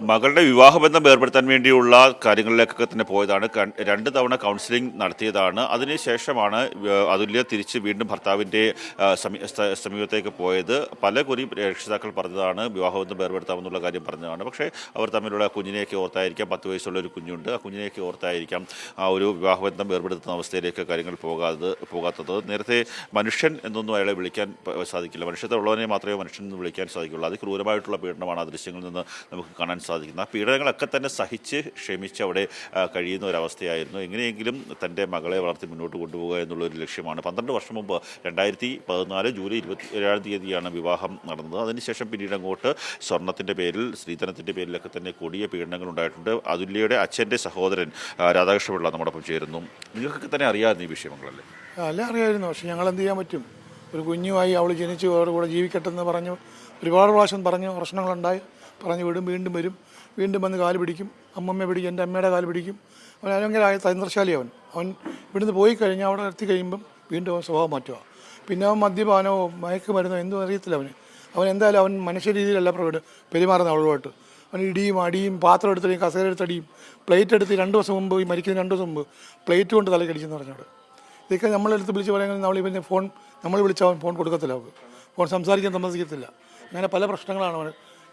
മകളുടെ വിവാഹബന്ധം ഏർപ്പെടുത്താൻ വേണ്ടിയുള്ള കാര്യങ്ങളിലേക്കൊക്കെ തന്നെ പോയതാണ്. രണ്ട് തവണ കൗൺസിലിംഗ് നടത്തിയതാണ്. അതിനുശേഷമാണ് അതുല്യ തിരിച്ച് വീണ്ടും ഭർത്താവിന്റെ സമീപത്തേക്ക് പോയത്. പല കുറി രക്ഷിതാക്കൾ പറഞ്ഞതാണ് വിവാഹബന്ധം ഏർപ്പെടുത്താമെന്നുള്ള കാര്യം പറഞ്ഞതാണ്. പക്ഷേ അവർ തമ്മിലുള്ള കുഞ്ഞിനെയൊക്കെ ഓർത്തായിരിക്കാം. പത്ത് വയസ്സുള്ള ഒരു കുഞ്ഞുണ്ട്. ആ കുഞ്ഞിനെയൊക്കെ ഓർത്തായിരിക്കാം ആ ഒരു വിവാഹബന്ധം ഏർപ്പെടുത്തുന്ന അവസ്ഥയിലേക്ക് കാര്യങ്ങൾ പോകാതെ പോകാത്തത്. നേരത്തെ മനുഷ്യൻ എന്നൊന്നും അയാളെ വിളിക്കാൻ സാധിക്കില്ല. മനുഷ്യത്തെ ഉള്ളവനെ മാത്രമേ മനുഷ്യൻ എന്ന് വിളിക്കാൻ സാധിക്കുള്ളൂ. അത് ക്രൂരമായിട്ടുള്ള പീഡനമാണ് ആ ദൃശ്യങ്ങളിൽ നിന്ന് നമുക്ക് കാണാൻ സാധിക്കുന്നത് ആ പീഡനങ്ങളൊക്കെ തന്നെ സഹിച്ച് ക്ഷമിച്ച് അവിടെ കഴിയുന്ന ഒരവസ്ഥയായിരുന്നു. എങ്ങനെയെങ്കിലും തന്റെ മകളെ വളർത്തി മുന്നോട്ട് കൊണ്ടുപോകുക എന്നുള്ളൊരു ലക്ഷ്യമാണ്. പന്ത്രണ്ട് വർഷം മുമ്പ് രണ്ടായിരത്തി പതിനാല് ജൂലൈ ഇരുപത്തി ഏഴാം തീയതിയാണ് വിവാഹം നടന്നത്. അതിനുശേഷം പിന്നീട് അങ്ങോട്ട് സ്വർണത്തിന്റെ പേരിൽ സ്ത്രീധനത്തിന്റെ പേരിലൊക്കെ തന്നെ കൊടിയ പീഡനങ്ങൾ ഉണ്ടായിട്ടുണ്ട് അതുല്യയുടെ അച്ഛന്റെ സഹോദരൻ രാധാകൃഷ്ണപിള്ള നമ്മോടൊപ്പം ചേരുന്നു. നിങ്ങൾക്കൊക്കെ തന്നെ അറിയാമായിരുന്നു ഈ വിഷയങ്ങളല്ലേ? അല്ല അറിയായിരുന്നു പക്ഷെ ഞങ്ങൾ എന്ത് ചെയ്യാൻ പറ്റും? ഒരു കുഞ്ഞുമായി അവൾ ജനിച്ച് അവരുടെ കൂടെ ജീവിക്കട്ടെ എന്ന് പറഞ്ഞു ഒരുപാട് പ്രാവശ്യം പറഞ്ഞു പ്രശ്നങ്ങളുണ്ടായി. പറഞ്ഞു വിടും വീണ്ടും വരും. വീണ്ടും വന്ന് കാൽ പിടിക്കും. അമ്മമ്മ പിടിക്കും എന്റെ അമ്മയുടെ കാൽ പിടിക്കും. അവൻ ഭയങ്കര തന്ത്രശാലി അവൻ. അവൻ ഇവിടുന്ന് പോയി കഴിഞ്ഞാൽ അവിടെ എത്തി കഴിയുമ്പം വീണ്ടും അവൻ സ്വഭാവം മാറ്റുക. പിന്നെ അവൻ മദ്യപാനമോ മയക്കുമരുന്നോ എന്തും അറിയത്തില്ല അവന്. അവൻ എന്തായാലും അവൻ മനുഷ്യ രീതിയിലല്ല പ്രവീട് പെരുമാറുന്ന അവളുമായിട്ട്. അവൻ ഇടിയും അടിയും പാത്രം എടുത്തടിയും കസേര എടുത്തടിയും പ്ലേറ്റ് എടുത്ത് രണ്ട് ദിവസം മുമ്പ് ഈ മരിക്കുന്ന രണ്ട് ദിവസം മുമ്പ് പ്ലേറ്റ് കൊണ്ട് തലക്കടിച്ചെന്ന് പറഞ്ഞോട് ഇതൊക്കെ നമ്മളെടുത്ത് വിളിച്ച് പറയുന്നത് നമ്മൾ ഇവന്റെ ഫോൺ നമ്മൾ വിളിച്ചാൽ അവൻ ഫോൺ കൊടുക്കത്തില്ല അവർക്ക് ഫോൺ സംസാരിക്കാൻ സമ്മതിക്കത്തില്ല. അങ്ങനെ പല പ്രശ്നങ്ങളാണ് അവൻ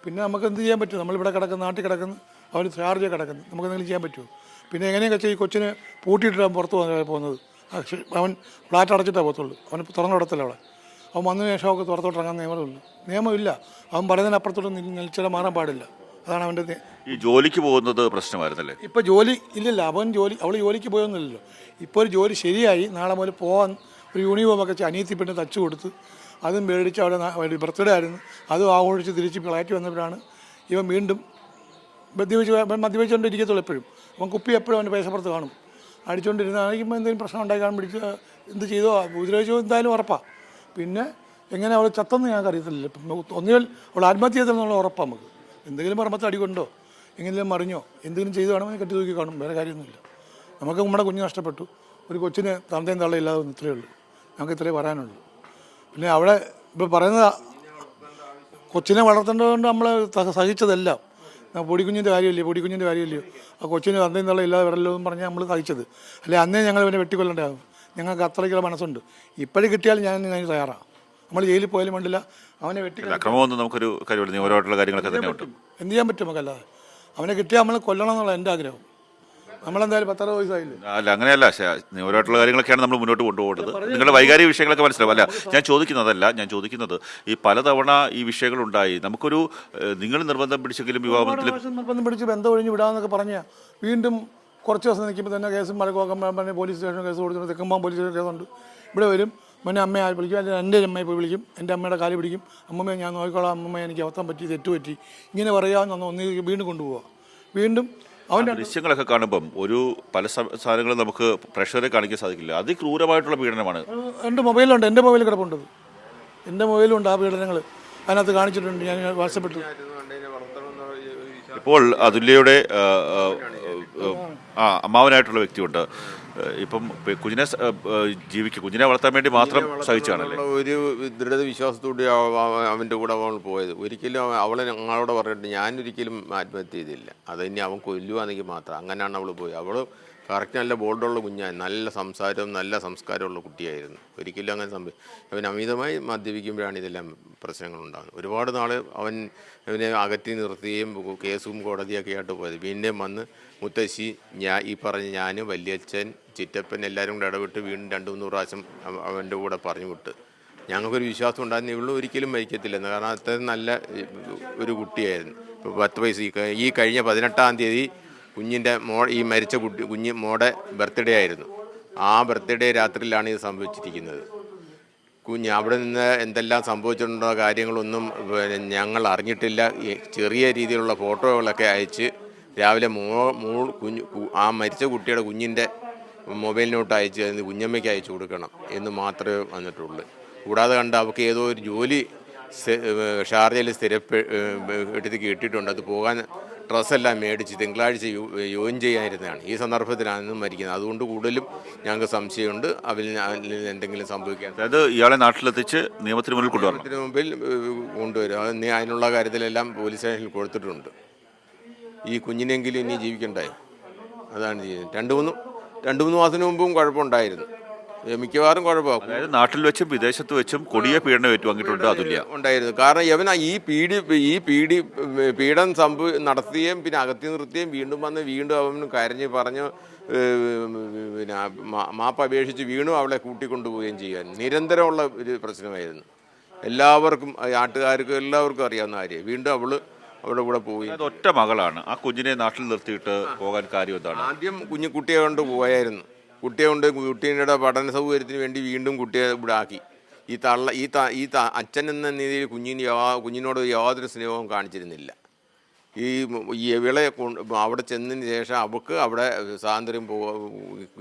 പിന്നെ നമുക്ക് എന്ത് ചെയ്യാൻ പറ്റും? നമ്മളിവിടെ കിടക്കുന്ന നാട്ടിൽ കിടക്കുന്നു അവർ ചാർജ് കിടക്കുന്നു. നമുക്ക് എന്തെങ്കിലും ചെയ്യാൻ പറ്റുമോ? പിന്നെ എങ്ങനെയൊക്കെ ഈ കൊച്ചിനെ പൂട്ടിയിട്ടാണ് പുറത്ത് പോകുന്നത്? പോകുന്നത് അവൻ ഫ്ലാറ്റ് അടച്ചിട്ടേ പോകത്തുള്ളൂ. അവൻ തുറന്നു വിടത്തില്ല അവിടെ. അവൻ വന്നതിന് ശേഷം അവർക്ക് പുറത്തോട്ട് ഇറങ്ങാൻ നിയമമില്ല. നിയമമില്ല. അവൻ പറയുന്നതിനപ്പുറത്തോട്ട് നിൽച്ചിട മാറാൻ പാടില്ല. അതാണ് അവന്റെ ഈ ജോലിക്ക് പോകുന്നത് പ്രശ്നമായിരുന്നല്ലേ? ഇപ്പോൾ ജോലി ഇല്ലില്ല. അവൻ ജോലി അവൾ ജോലിക്ക് പോയൊന്നുമില്ലല്ലോ. ഇപ്പോൾ ഒരു ജോലി ശരിയായി. നാളെ മുതൽ പോകാൻ ഒരു യൂണിഫോം ഒക്കെ അനിയത്തി പെണ്ണ് തച്ചു കൊടുത്ത് അതും മേടിച്ച് അവിടെ ബർത്ത്ഡേ ആയിരുന്നു. അതും ആഘോഷിച്ച് തിരിച്ച് ഫ്ലാറ്റ് വന്നപ്പോഴാണ് ഇവൻ വീണ്ടും മദ്യപിച്ച് മദ്യപിച്ചുകൊണ്ട് മദ്യപിച്ചുകൊണ്ടിരിക്കത്തുള്ളൂ എപ്പോഴും. അവൻ കുപ്പി എപ്പോഴും അവന്റെ പൈസപ്പുറത്ത് കാണും. അടിച്ചുകൊണ്ടിരുന്ന ആയിരിക്കുമ്പോൾ എന്തെങ്കിലും പ്രശ്നം ഉണ്ടായി കാണും പിടിച്ച് എന്ത് ചെയ്തോ? ഉപദ്രവിച്ചോ? എന്തായാലും ഉറപ്പാണ് പിന്നെ എങ്ങനെ അവൾ ചത്തെന്ന് ഞങ്ങൾക്ക് അറിയത്തില്ല. ഒന്നുകിൽ അവൾ ആത്മഹത്യ ചെയ്തെന്നുള്ള ഉറപ്പാണ് നമുക്ക്. എന്തെങ്കിലും പറമ്പത്ത് അടികൊണ്ടോ എങ്ങനെയും മറിഞ്ഞോ? എന്തെങ്കിലും ചെയ്തു കാണുമ്പോൾ കെട്ടി തൂക്കി കാണും. വേറെ കാര്യമൊന്നുമില്ല. നമുക്ക് നമ്മുടെ കുഞ്ഞ് നഷ്ടപ്പെട്ടു. ഒരു കൊച്ചിന് തന്തയും തള്ളയില്ലാതെ ഇത്രയേ ഉള്ളൂ. നമുക്ക് ഇത്രയേ പറയാനുള്ളൂ പിന്നെ അവിടെ ഇപ്പോൾ പറയുന്നത് കൊച്ചിനെ വളർത്തേണ്ടതുകൊണ്ട് നമ്മൾ സഹിച്ചതെല്ലാം. പൊടിക്കുഞ്ഞിന്റെ കാര്യമില്ലേ പൊടിക്കുഞ്ഞിന്റെ കാര്യമില്ലയോ ആ കൊച്ചിന് അന്നേ നിന്നുള്ള ഇല്ലാതെ വരല്ലോ എന്ന് പറഞ്ഞാൽ നമ്മൾ സഹിച്ചത്. അല്ലെ അന്നേ ഞങ്ങൾ ഇവനെ വെട്ടിക്കൊല്ലേണ്ടതാകും ഞങ്ങൾക്ക് അത്രയ്ക്കുള്ള മനസ്സുണ്ട്. ഇപ്പോഴും കിട്ടിയാൽ ഞാൻ അതിന് തയ്യാറാണ് നമ്മൾ ജയിലിൽ പോയാലും വേണ്ടില്ല. അവനെ വെട്ടി അക്രമമൊന്നും നമുക്കൊരു കാര്യമില്ല. നിയമപരമായിട്ടുള്ള കാര്യങ്ങളൊക്കെ തന്നെ എന്ത് ചെയ്യാൻ പറ്റും നമുക്കല്ലാതെ? അവനെ കിട്ടിയാൽ നമ്മൾ കൊല്ലണം എന്നുള്ള എന്റെ ആഗ്രഹം. നമ്മളെന്തായാലും പത്തറുപത് വയസ്സായില്ലേ? അല്ല അങ്ങനെയല്ല. നിയമപരമായിട്ടുള്ള കാര്യങ്ങളൊക്കെയാണ് നമ്മൾ മുന്നോട്ട് കൊണ്ടുപോകുന്നത്. നിങ്ങളുടെ വൈകാരിക വിഷയങ്ങളൊക്കെ മനസ്സിലാവും. അല്ല ഞാൻ ചോദിക്കുന്നതല്ല ഞാൻ ചോദിക്കുന്നത് ഈ പലതവണ ഈ വിഷയങ്ങൾ ഉണ്ടായി നമുക്കൊരു നിങ്ങൾ നിർബന്ധം പിടിച്ചെങ്കിലും നിർബന്ധം പിടിച്ച് ബന്ധം ഒഴിഞ്ഞ് വിടാമെന്നൊക്കെ പറഞ്ഞ വീണ്ടും കുറച്ച് ദിവസം നിൽക്കുമ്പോൾ തന്നെ കേസും മലക്കോക്കം പറഞ്ഞ് പോലീസ് സ്റ്റേഷൻ കേസ് കൊടുത്തു തെക്കുമ്പോൾ പോലീസ് സ്റ്റേഷൻ കേസുണ്ട്. ഇവിടെ വരും. പിന്നെ അമ്മയെ ആര് വിളിക്കും? അല്ലെങ്കിൽ എന്റെ അമ്മയെ പോയി വിളിക്കും. എന്റെ അമ്മയുടെ കാലി പിടിക്കും. അമ്മമ്മയെ ഞാൻ നോക്കിക്കോളാം. അമ്മയെ എനിക്ക് അബദ്ധം പറ്റി തെറ്റുപറ്റി. ഇങ്ങനെ പറയാമെന്ന് ഒന്ന് വീണ്ടും കൊണ്ടുപോവുക വീണ്ടും അവന്റെ ദൃശ്യങ്ങളൊക്കെ കാണുമ്പം ഒരു പല സാധനങ്ങളും നമുക്ക് പ്രഷറെ കാണിക്കാൻ സാധിക്കില്ല അതിക്രൂരമായിട്ടുള്ള പീഡനമാണ് എന്റെ മൊബൈലുണ്ട് എന്റെ മൊബൈൽ കിടപ്പുണ്ട് എന്റെ മൊബൈലുണ്ട് ആ പീഡനങ്ങൾ അതിനകത്ത് കാണിച്ചിട്ടുണ്ട് ഞാൻ വാട്സപ്പിട്ടു ഇപ്പോൾ അതുല്യയുടെ ആ, അമ്മാവനായിട്ടുള്ള വ്യക്തിയുണ്ട് ഇപ്പം കുഞ്ഞിനെ ജീവിക്കും ജീവിക്കുക കുഞ്ഞിനെ വളർത്താൻ വേണ്ടി മാത്രം സഹിച്ചാണല്ലേ ഒരു ദൃഢ വിശ്വാസത്തോടെ അവ- അവ- അവന്റെ കൂടെ അവൾ പോയത്. ഒരിക്കലും അവൾ അവളെ ഞങ്ങളോട് പറഞ്ഞിട്ട് ഞാനൊരിക്കലും ആത്മഹത്യ ചെയ്തില്ല. അത് ഇനി അവൻ കൊല്ലുവാണെങ്കിൽ മാത്രം അങ്ങനെയാണ് അവൾ പോയി അവൾ കറക്റ്റ് നല്ല ബോൾഡുള്ള കുഞ്ഞായി നല്ല സംസാരവും നല്ല സംസ്കാരമുള്ള കുട്ടിയായിരുന്നു. ഒരിക്കലും അങ്ങനെ സംഭവം അവൻ അമിതമായി മദ്യപിക്കുമ്പോഴാണ് ഇതെല്ലാം പ്രശ്നങ്ങളുണ്ടാകുന്നത്. ഒരുപാട് നാൾ അവൻ അവനെ അകറ്റി നിർത്തുകയും കേസും കോടതിയൊക്കെ ആയിട്ട് പോയത്. പിന്നെയും വന്ന് മുത്തശ്ശി ഞാൻ ഈ പറഞ്ഞ ഞാൻ വല്യച്ഛൻ ചിറ്റപ്പൻ എല്ലാവരും കൂടെ ഇടപെട്ട് വീണ്ടും രണ്ട് മൂന്ന് പ്രാവശ്യം അവ- അവന്റെ കൂടെ പറഞ്ഞു വിട്ട്. ഞങ്ങൾക്കൊരു വിശ്വാസം ഉണ്ടായിരുന്നു ഇവളും ഒരിക്കലും മരിക്കത്തില്ലെന്ന് കാരണം അത്രയും നല്ല ഒരു കുട്ടിയായിരുന്നു. ഇപ്പോൾ പത്ത് വയസ്സ് ഈ കഴിഞ്ഞ പതിനെട്ടാം തീയതി കുഞ്ഞിന്റെ മോ ഈ മരിച്ച കുട്ടി കുഞ്ഞ് മോടെ ബർത്ത്ഡേ ആയിരുന്നു. ആ ബർത്ത്ഡേ രാത്രിയിലാണ് ഇത് സംഭവിച്ചിരിക്കുന്നത്. കുഞ്ഞ് അവിടെ നിന്ന് എന്തെല്ലാം സംഭവിച്ചിട്ടുണ്ടോ കാര്യങ്ങളൊന്നും ഞങ്ങൾ അറിഞ്ഞിട്ടില്ല. ചെറിയ രീതിയിലുള്ള ഫോട്ടോകളൊക്കെ അയച്ച് രാവിലെ മോ മോൾ കുഞ്ഞ് ആ മരിച്ച കുട്ടിയുടെ കുഞ്ഞിന്റെ മൊബൈലിനോട്ട് അയച്ച് അതിന് കുഞ്ഞമ്മയ്ക്ക് അയച്ചു കൊടുക്കണം എന്ന് മാത്രമേ വന്നിട്ടുള്ളൂ. കൂടാതെ കണ്ട് അവൾക്ക് ഏതോ ഒരു ജോലി ഷാർജയിൽ സ്ഥിരപ്പെ എടുത്ത് കിട്ടിയിട്ടുണ്ട്. അത് പോകാൻ ഡ്രസ്സെല്ലാം മേടിച്ച് തിങ്കളാഴ്ച യോ- ജോയിൻ ചെയ്യാനിരുന്നതാണ്. ഈ സന്ദർഭത്തിലാണ് മരിക്കുന്നത്. അതുകൊണ്ട് കൂടുതലും ഞങ്ങൾക്ക് സംശയമുണ്ട്. അതിൽ എന്തെങ്കിലും സംഭവിക്കാൻ അതായത് ഇയാളെ നാട്ടിലെത്തിച്ച് നിയമത്തിന് മുന്നിൽ കൊണ്ടുവരണം. ഇതിനു മുമ്പിൽ കൊണ്ടുവരും. അത് അതിനുള്ള കാര്യത്തിലെല്ലാം പോലീസ് സ്റ്റേഷനിൽ കൊടുത്തിട്ടുണ്ട്. ഈ കുഞ്ഞിനെങ്കിലും ഇനി ജീവിക്കണ്ടേ? അതാണ് ചെയ്യുന്നത്. രണ്ട് മൂന്ന് രണ്ട് മൂന്ന് മാസത്തിന് മുമ്പും കുഴപ്പമുണ്ടായിരുന്നു. മിക്കവാറും കുഴപ്പമാണ് അതായത് നാട്ടിൽ വെച്ചും വിദേശത്ത് വെച്ചും കൊടിയ പീഡനം ഏറ്റുവാങ്ങിയിട്ടുണ്ട് അതുല്യ. ഉണ്ടായിരുന്നു. കാരണം ഇവന ഈ പീഡി ഈ പീഡി പീഡനം സംഭവ നടത്തുകയും പിന്നെ അകത്തി നിർത്തുകയും വീണ്ടും വന്ന് വീണ്ടും അവൻ കരഞ്ഞ് പറഞ്ഞ് പിന്നെ മാപ്പ് അപേക്ഷിച്ച് വീണ്ടും അവളെ കൂട്ടിക്കൊണ്ടുപോവുകയും ചെയ്യാൻ. നിരന്തരമുള്ള ഒരു പ്രശ്നമായിരുന്നു. എല്ലാവർക്കും നാട്ടുകാർക്കും എല്ലാവർക്കും അറിയാവുന്ന കാര്യം. വീണ്ടും അവൾ അവളുടെ കൂടെ പോയി. അത് ഒറ്റ മകളാണ്. ആ കുഞ്ഞിനെ നാട്ടിൽ നിർത്തിയിട്ട് പോകാൻ കാര്യം എന്താണ്? ആദ്യം കുഞ്ഞു കുട്ടിയെ കൊണ്ട് പോയായിരുന്നു. കുട്ടിയെ കൊണ്ട് കുട്ടീന്റെ പഠന സൗകര്യത്തിന് വേണ്ടി വീണ്ടും കുട്ടിയെ ഇവിടെ ആക്കി. ഈ തള്ള ഈ ത ഈ ത അച്ഛൻ എന്ന രീതിയിൽ കുഞ്ഞിന് യാ കുഞ്ഞിനോട് യാതൊരു സ്നേഹവും കാണിച്ചിരുന്നില്ല. ഈ ഇവളെ അവിടെ ചെന്നതിന് ശേഷം അവൾക്ക് അവിടെ സ്വാതന്ത്ര്യം പോ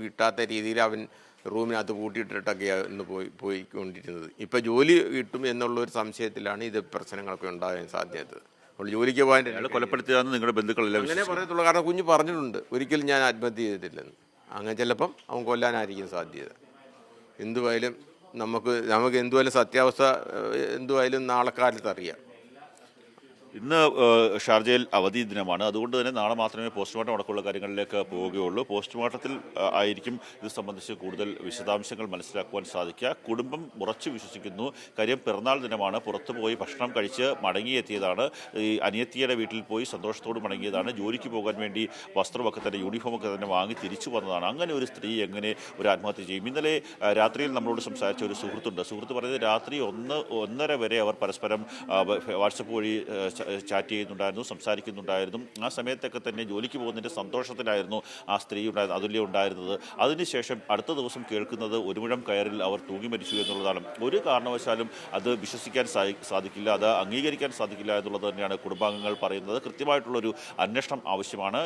കിട്ടാത്ത രീതിയിൽ അവൻ റൂമിനകത്ത് പൂട്ടിയിട്ടിട്ടൊക്കെയാണ് ഇന്ന് പോയി പോയിക്കൊണ്ടിരുന്നത്. ഇപ്പം ജോലി കിട്ടും എന്നുള്ളൊരു സംശയത്തിലാണ് ഇത് പ്രശ്നങ്ങളൊക്കെ ഉണ്ടാകാൻ സാധ്യത. അവൾ ജോലിക്ക് പോകാൻ അയാൾ കൊലപ്പെടുത്തിയതാണെന്ന് നിങ്ങളുടെ ബന്ധുക്കളെല്ലാം അങ്ങനെ പറയത്തുള്ളൂ. കാരണം കുഞ്ഞ് പറഞ്ഞിട്ടുണ്ട് ഒരിക്കലും ഞാൻ ആത്മഹത്യ ചെയ്തിട്ടില്ലെന്ന്. അങ്ങനെ ചിലപ്പം അവൻ കൊല്ലാനായിരിക്കും സാധ്യത. എന്തുവായാലും നമുക്ക് നമുക്ക് എന്തുവായാലും സത്യാവസ്ഥ എന്തുവായാലും നാളെ കാലത്ത് അറിയാം. ഇന്ന് ഷാർജയിൽ അവധി ദിനമാണ്. അതുകൊണ്ട് തന്നെ നാളെ മാത്രമേ പോസ്റ്റ്മോർട്ടം അടക്കമുള്ള കാര്യങ്ങളിലേക്ക് പോവുകയുള്ളൂ പോസ്റ്റ്മോർട്ടത്തിൽ ആയിരിക്കും ഇത് സംബന്ധിച്ച് കൂടുതൽ വിശദാംശങ്ങൾ മനസ്സിലാക്കുവാൻ സാധിക്കുക. കുടുംബം ഉറച്ചു വിശ്വസിക്കുന്നു. കാര്യം പിറന്നാൾ ദിനമാണ്. പുറത്തുപോയി ഭക്ഷണം കഴിച്ച് മടങ്ങിയെത്തിയതാണ്. ഈ അനിയത്തിയുടെ വീട്ടിൽ പോയി സന്തോഷത്തോട് മടങ്ങിയതാണ്. ജോലിക്ക് പോകാൻ വേണ്ടി വസ്ത്രമൊക്കെ തന്നെ യൂണിഫോമൊക്കെ തന്നെ വാങ്ങി തിരിച്ചു വന്നതാണ്. അങ്ങനെ ഒരു സ്ത്രീ എങ്ങനെ ഒരു ആത്മഹത്യ ചെയ്യും? ഇന്നലെ രാത്രിയിൽ നമ്മളോട് സംസാരിച്ച ഒരു സുഹൃത്തുണ്ട്. സുഹൃത്ത് പറഞ്ഞത് രാത്രി ഒന്ന് ഒന്നര വരെ അവർ പരസ്പരം വാട്സപ്പ് വഴി ചാറ്റ് ചെയ്യുന്നുണ്ടായിരുന്നു സംസാരിക്കുന്നുണ്ടായിരുന്നു. ആ സമയത്തൊക്കെ തന്നെ ജോലിക്ക് പോകുന്നതിന്റെ സന്തോഷത്തിലായിരുന്നു ആ സ്ത്രീ ഉണ്ടായിരുന്നത് അതുല്യ ഉണ്ടായിരുന്നത്. അതിനുശേഷം അടുത്ത ദിവസം കേൾക്കുന്നത് ഒരു മുഴം കയറിൽ അവർ തൂങ്ങി മരിച്ചു എന്നുള്ളതാണ്. ഒരു കാരണവശാലും അത് വിശ്വസിക്കാൻ സാധിക്കില്ല അത് അംഗീകരിക്കാൻ സാധിക്കില്ല എന്നുള്ളത് തന്നെയാണ് കുടുംബാംഗങ്ങൾ പറയുന്നത്. കൃത്യമായിട്ടുള്ളൊരു അന്വേഷണം ആവശ്യമാണ്.